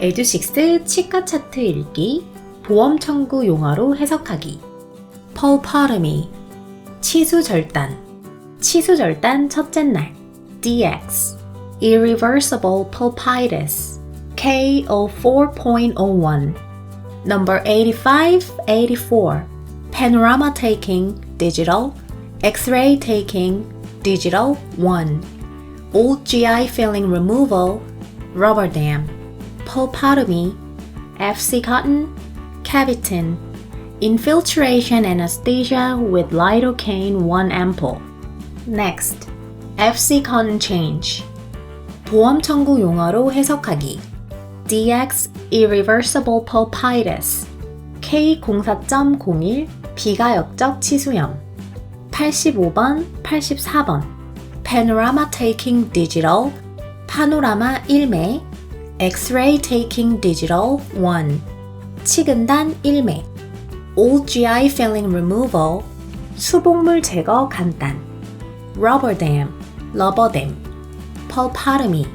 에듀식스 치과 차트 읽기, 보험 청구 용어로 해석하기. 펄파르미, 치수절단, 치수절단 첫째 날. DX, irreversible pulpitis, KO4.01. Number 85, 84. Panorama taking, digital. X-ray taking, digital 1. Old GI filling removal, rubber dam. Pulpotomy, FC cotton, cavitin. Infiltration anesthesia with lidocaine 1 ampoule. Next, FC cotton change. 보험 청구 용어로 해석하기. DX irreversible pulpitis. K04.01 비가역적 치수염. 85번, 84번. Panorama taking digital. 파노라마 1매. X-ray taking digital 1. 치근단 1매. Old GI filling removal. 수복물 제거 간단. Rubber dam. 러버댐. Pulpotomy.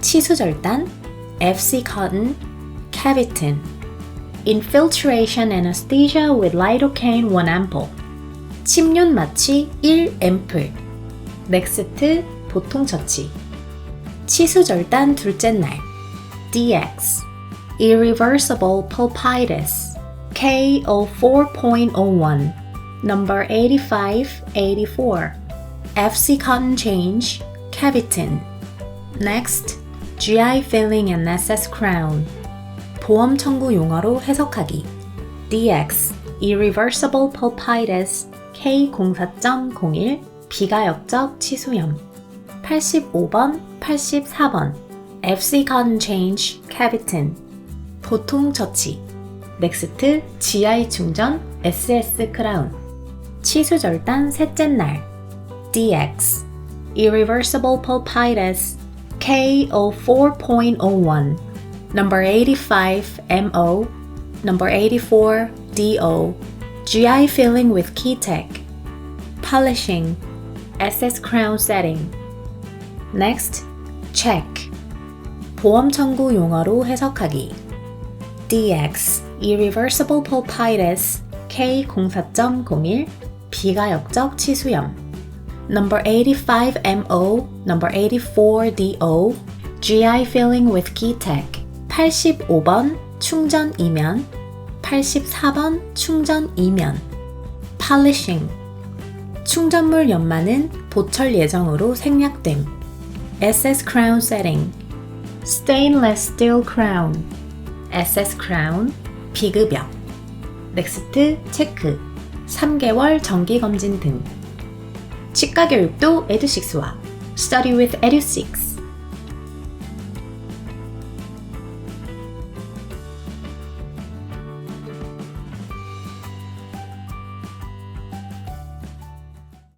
치수절단. FC cotton. Cavitin. Infiltration anesthesia with lidocaine 1 ampoule. 침륜 마취 1 앰플. 넥스트 보통 처치. 치수절단 둘째 날. DX. Irreversible pulpitis. KO4.01. Number 85, 84. FC cotton change. Cavitin. Next. GI filling and SS crown. 보험 청구 용어로 해석하기. DX. Irreversible pulpitis. K04.01 비가역적 치수염 85번, 84번 FC cotton change cavitin 보통 처치 넥스트 GI 충전 SS 크라운 치수절단 셋째 날 DX Irreversible pulpitis KO4.01 Number 85 MO Number 84 DO GI filling with Keytech. Polishing. SS crown setting. Next, check. 보험 청구 용어로 해석하기. DX. Irreversible pulpitis. K04.01. 비가역적 치수염. Number 85 MO. Number 84 DO. GI filling with Keytech. 85번 충전 이면. 84번 충전 이면 Polishing 충전물 연마는 보철 예정으로 생략됨 SS Crown Setting Stainless Steel Crown SS Crown 비급여 넥스트 체크 3개월 정기 검진 등 치과 교육도 에듀식스와 Study with Edu6